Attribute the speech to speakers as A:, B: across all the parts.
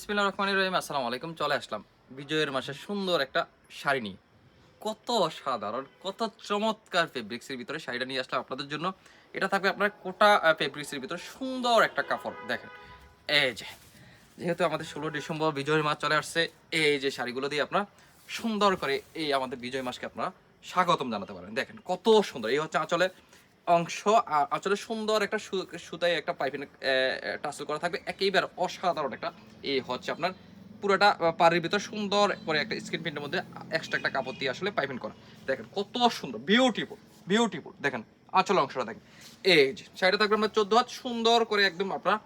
A: বিসমিল্লাহির রহমানির রহিম, আসসালামু আলাইকুম। চলে আসলাম বিজয়ের মাসে সুন্দর একটা শাড়ি নিয়ে। কত সাধারণ কত চমৎকার ফেব্রিক্সের ভিতরে শাড়িটা নিয়ে আসলাম আপনাদের জন্য। এটা থাকবে আপনার কোটা ফেব্রিক্সের ভিতরে সুন্দর একটা কাপড়। দেখেন, এই যে, যেহেতু আমাদের ষোলো ডিসেম্বর বিজয়ের মাস চলে আসছে, এই যে শাড়িগুলো দিয়ে আপনার সুন্দর করে এই আমাদের বিজয় মাসকে আপনারা স্বাগতম জানাতে পারেন। দেখেন, কত সুন্দর। এই হচ্ছে আঁচলে অংশ আঁচলে সুন্দর একটা সুতায় একটা পাইপিং টাসেল করা থাকবে। একেবারে অসাধারণ একটা এই হচ্ছে আপনার পুরোটা পাড়ির ভিতর সুন্দর করে একটা স্ক্রিন প্রিন্টের মধ্যে এক্সট্রা একটা কাপড় দিয়ে আসলে পাইপিং করা। দেখেন কত সুন্দর বিউটিফুল বিউটিফুল দেখেন, আচল অংশটা দেখেন। এই যে শাড়িটা থাকবে আপনার চোদ্দ হাত, সুন্দর করে একদম আপনার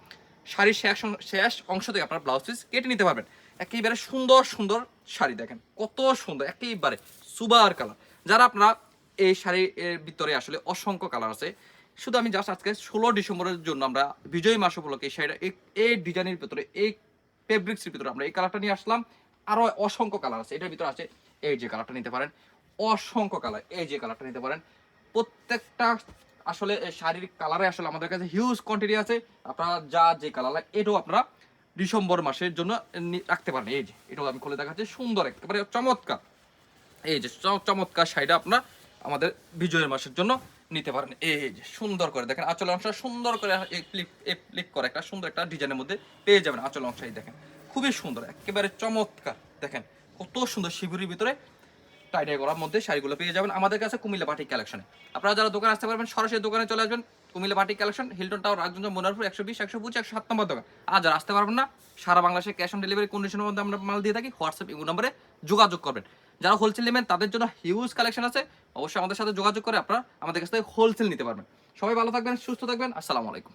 A: শাড়ির শেষ শেষ অংশ থেকে আপনার ব্লাউজ পিস কেটে নিতে পারবেন। একেবারে সুন্দর সুন্দর শাড়ি দেখেন, কত সুন্দর, একেবারে সুবার কালার যারা আপনারা এই শাড়ির ভিতরে আসলে অসংখ্য কালার আছে। শুধু আমি জাস্ট আজকে ষোলো ডিসেম্বরের জন্য আমরা বিজয় মাস উপলক্ষে এই শাড়িটা, এই- ডিজাইনের ভিতরে, এই ফেব্রিক্সের ভিতরে আমরা এই কালারটা নিয়ে আসলাম। আরও অসংখ্য কালার আছে। এটার ভিতরে আছে এই যে কালারটা নিতে পারেন। অসংখ্য কালার এই যে কালারটা নিতে পারেন। প্রত্যেকটা আসলে শাড়ির কালারে আসলে আমাদের কাছে হিউজ কোয়ান্টিটি আছে। আপনারা যা যে কালার লাগে, এটাও আপনারা ডিসেম্বর মাসের জন্য রাখতে পারেন। এই যে, এটাও আমি খুলে দেখাচ্ছি। সুন্দর একেবারে চমৎকার। এই যে চমৎকার শাড়িটা আপনারা আমাদের বিজয়ের মাসের জন্য নিতে পারেন। এই যে সুন্দর করে দেখেন, আঁচল অংশ সুন্দর করে এই ক্লিক করে একটা সুন্দর একটা ডিজাইনের মধ্যে পেয়ে যাবেন আঁচল এই দেখেন। খুবই সুন্দর, একেবারে চমৎকার, দেখেন কত সুন্দর শিবিরের ভিতরে টাইডাই করার মধ্যে শাড়িগুলো পেয়ে যাবেন আমাদের কাছে কুমিল্লা বাটিক কালেকশনে আপনারা যারা দোকানে আসতে পারবেন, সরাসরি দোকানে চলে আসবেন, Cumilla batik collection Hilton tower Rajganj Monarpur একশো বিশ, একশো পঁচিশ, একশো সাত নম্বর দোকান। আর যারা আসতে পারবেন না, সারা বাংলাদেশে ক্যাশ অন ডেলিভারি কন্ডিশনের মধ্যে আমরা মাল দিয়ে থাকি, হোয়াটসঅ্যাপ, ইমো নম্বরে যোগাযোগ করবেন। যারা হোলসেল নেবেন, তাদের জন্য হিউজ কালেকশন আছে। অবশ্যই আমাদের সাথে যোগাযোগ করে আপনারা আমাদের কাছ থেকে হোলসেল নিতে পারবেন। সবাই ভালো থাকবেন, সুস্থ থাকবেন। আসসালামু আলাইকুম।